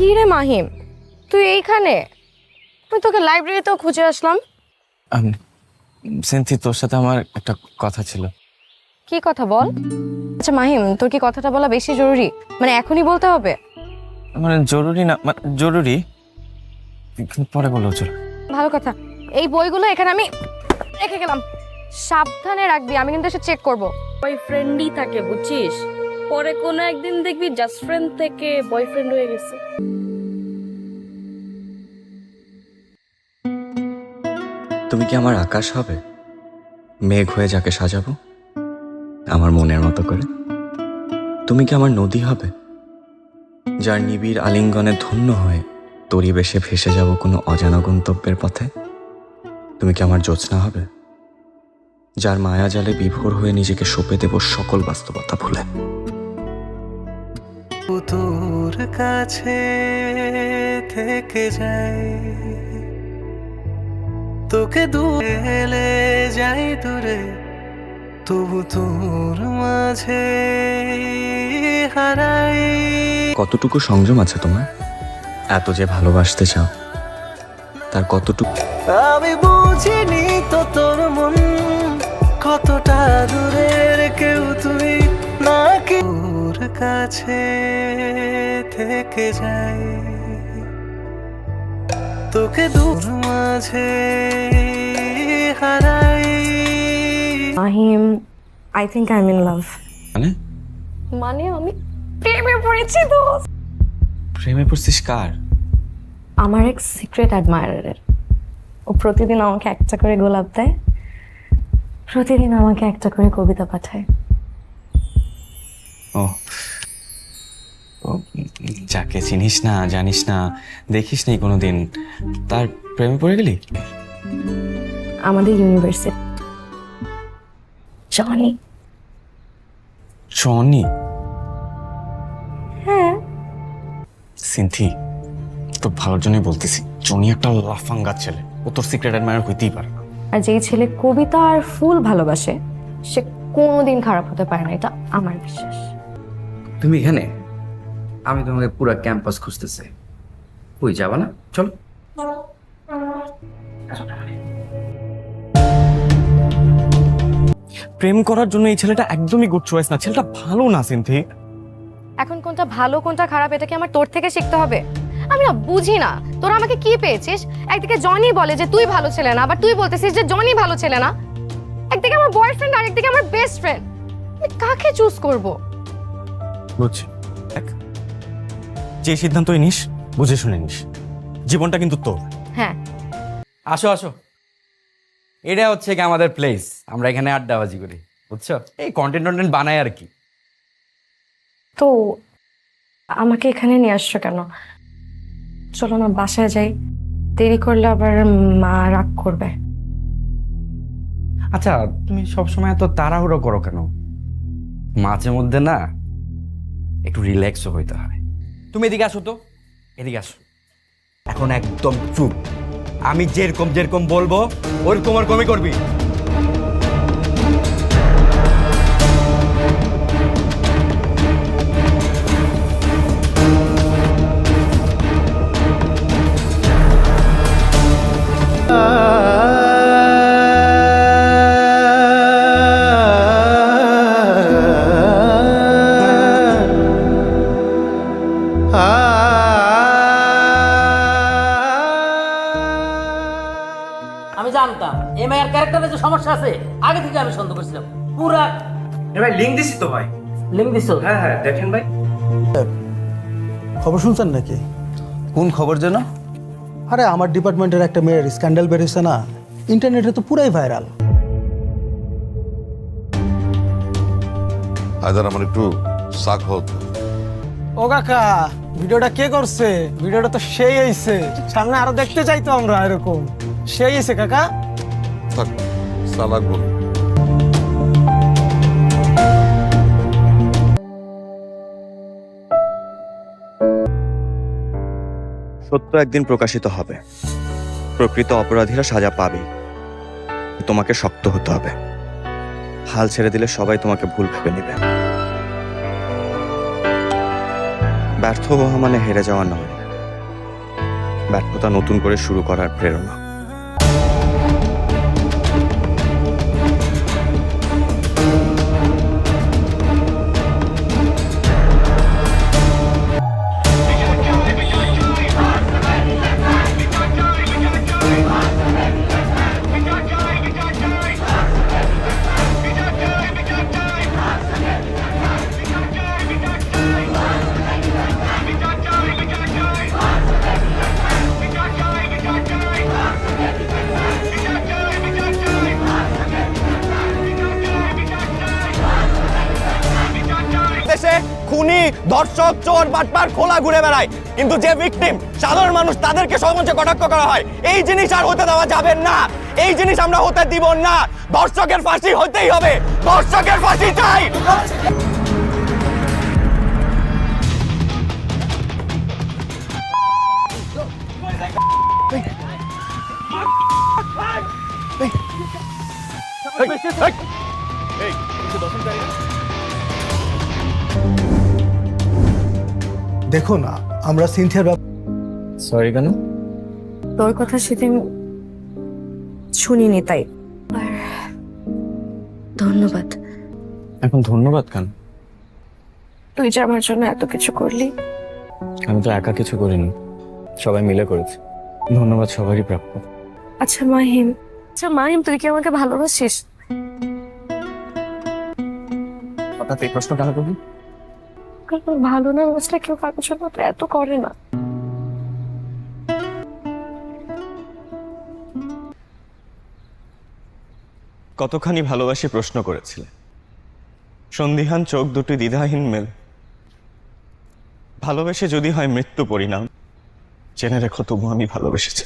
কি রে মাহিম? তুই এইখানে? আমি তোকে লাইব্রেরিতেও খুঁজে আসলাম। আম, সিনথি তোর সাথে আমার একটা কথা ছিল। কি কথা বল? আচ্ছা মাহিম তোর কি কথাটা বলা বেশি জরুরি? মানে এখনই বলতে হবে? মানে জরুরি না মানে জরুরি? কিন্তু পরে বলো চলো। ভালো কথা। এই বইগুলো এখানে আমি রেখে গেলাম। সাবধানে রাখবি আমি কিন্তু এসে চেক করব। বয়ফ্রেন্ডই থাকে বুঝছিস? পরে কোনো একদিন দেখবি জাস্ট ফ্রেন্ড থেকে বয়ফ্রেন্ড হয়ে গেছে। তুমি কি আমার আকাশ হবে? মেঘ হয়ে যাকে সাজাবো? আমার মনের মতো করে। তুমি কি আমার নদী হবে? যার নিবিড় আলিঙ্গনে ধন্য হয়ে তরি বেশে ভেসে যাব কোনো অজানা গন্তব্যের পথে? তুমি কি আমার জ্যোৎস্না হবে? যার মায়া জালে বিভোর হয়ে নিজেকে সঁপে দেব সকল বাস্তবতা ভুলে। তোর কাছে থেকে যাই। তোকে দূরে যাই দূরে তবু তোর মাঝে হারাই। কতটুকু সংযম আছে তোমার? এত যে ভালোবাসতে চাও তার কতটুকু? আমি বুঝিনি তো তোর মন কতটা দূরের কেউ তুই নাকি কাছে থেকে যাই তোকে দূর মাঝে হারাই। Mahim I think I am in love মানে? মানে আমি প্রেমে পড়েছি দোস্ত প্রেমে পড়ছিস কার? আমার এক সিক্রেট অ্যাডমায়ারের ও প্রতিদিন আমাকে একটা করে গোলাপ দেয়। প্রতিদিন আমাকে একটা করে কবিতা পাঠায়। ও, যাকে চিনিস না জানিস না দেখিস নেই কোনোদিন। তার প্রেমে পড়ে গেলি? আমাদের ইউনিভার্সিটি জনি জনি হ্যাঁ। সিনথি তোর ভালোর জন্যই বলতেছি জনি একটা লাফাঙ্গা ছেলে। ও তোর সিক্রেট অ্যাডমায়ার হইতেই পারে। আর যেই ছেলে কবিতা আর ফুল ভালোবাসে সে কোনোদিন খারাপ হতে পারে না এটা আমার বিশ্বাস। তুমি এখানে? আমি তোমাকে পুরো ক্যাম্পাস খুঁজতেছি। ওই যাবা না? চলো। প্রেম করার জন্য এই ছেলেটা একদমই গুড চয়েস না। ছেলেটা ভালো না সিনথি। এখন কোনটা ভালো কোনটা খারাপ এটা কি আমার তোর থেকে শিখতে হবে? আমি না বুঝি না। তোরা আমাকে কি পেয়েছিস? একদিকে জনি বলে যে তুই ভালো ছেলে না আবার তুই বলতেছিস যে জনি ভালো ছেলে না। একদিকে আমার বয়ফ্রেন্ড আর একদিকে আমার বেস্ট ফ্রেন্ড আমি কাকে চুজ করব? বুঝছি। দেখ যে সিদ্ধান্তই নিস বুঝে শুনে নিস। জীবনটা কিন্তু তোর। হ্যাঁ। আসো আসো। এটা হচ্ছে কি আমাদের প্লেস আমরা এখানে আড্ডাবাজি করি বুঝছ? এই কন্টেন্ট টন্টেন্ট বানাই আর কি। তো আমাকে এখানে নিয়ে আসছো কেন? চলো না বাসায় যাই। দেরি করলে আবার মা রাগ করবে। আচ্ছা তুমি সবসময় এত তাড়াহুড়ো করো কেন? মাঝে মধ্যে না একটু রিল্যাক্সও হইতে হয়। তুমি এদিকে আসো তো। এদিকে আসো। এখন একদম চুপ। আমি যেরকম যেরকম বলব, ওরকম আর কমই করবি। আমি জানতাম এই মায়ের ক্যারেক্টারে যে সমস্যা আছে আগে থেকে আমি সন্দেহ করছিলাম। পুরা ভাই লিঙ্ক দিছি তো ভাই। লিঙ্ক দিছো? হ্যাঁ হ্যাঁ দেখেন ভাই। খবর শুনছেন নাকি? কোন খবর যেন? আরে আমার ডিপার্টমেন্টের একটা মেয়ের স্ক্যান্ডাল বেরিয়েছে না ইন্টারনেটে তো পুরাই ভাইরাল। আয়দার আমার একটু শাক হতো ও কাকা ভিডিওটা কে করছে? ভিডিওটা তো সেই হইছে। সামনে আরও দেখতে চাই তো আমরা এরকম। সেই হইছে কাকা। থাক সালাক বল সত্য একদিন প্রকাশিত হবে। প্রকৃত অপরাধীরা সাজা পাবে। তোমাকে শক্ত হতে হবে। হাল ছেড়ে দিলে সবাই তোমাকে ভুল ভেবে নেবে। ব্যর্থ হওয়া মানে হেরে যাওয়া নয়। ব্যর্থতা নতুন করে শুরু করার প্রেরণা। খুনি ধর্ষক চোর বাটপার খোলা ঘুরে বেড়ায় কিন্তু যে ভিকটিম সাধারণ মানুষ তাদেরকে সমাজে কটাক্ষ করা হয় এই জিনিস আর হতে দেওয়া যাবে না এই জিনিস আমরা হতে দিব না ধর্ষকের ফাঁসি হতেই হবে ধর্ষকের ফাঁসি চাই দেখো না আমরা সিনথিয়ার ব্যাপারে সরি কেন? তোর কথা সেদিন শুনিনি তাই। আর ধন্যবাদ। এখন ধন্যবাদ কেন? তুই যে আমার জন্য এত কিছু করলি। আমি তো একা কিছু করিনি। সবাই মিলে করেছি। ধন্যবাদ সবারই প্রাপ্য। আচ্ছা মাহিম। আচ্ছা মাহিম তুই কি আমাকে ভালোবাসিস? হঠাৎ এই প্রশ্ন কেন করবি কারণ ভালো না বাসটা কেউ কারোর জন্য এত করে না। কতখানি ভালোবাসি প্রশ্ন করেছিলে। সন্দিহান চোখ দুটি দ্বিধাহীন মেল। ভালোবেসে যদি হয় মৃত্যু পরিণাম। জেনে রেখো তবু আমি ভালোবেসেছি।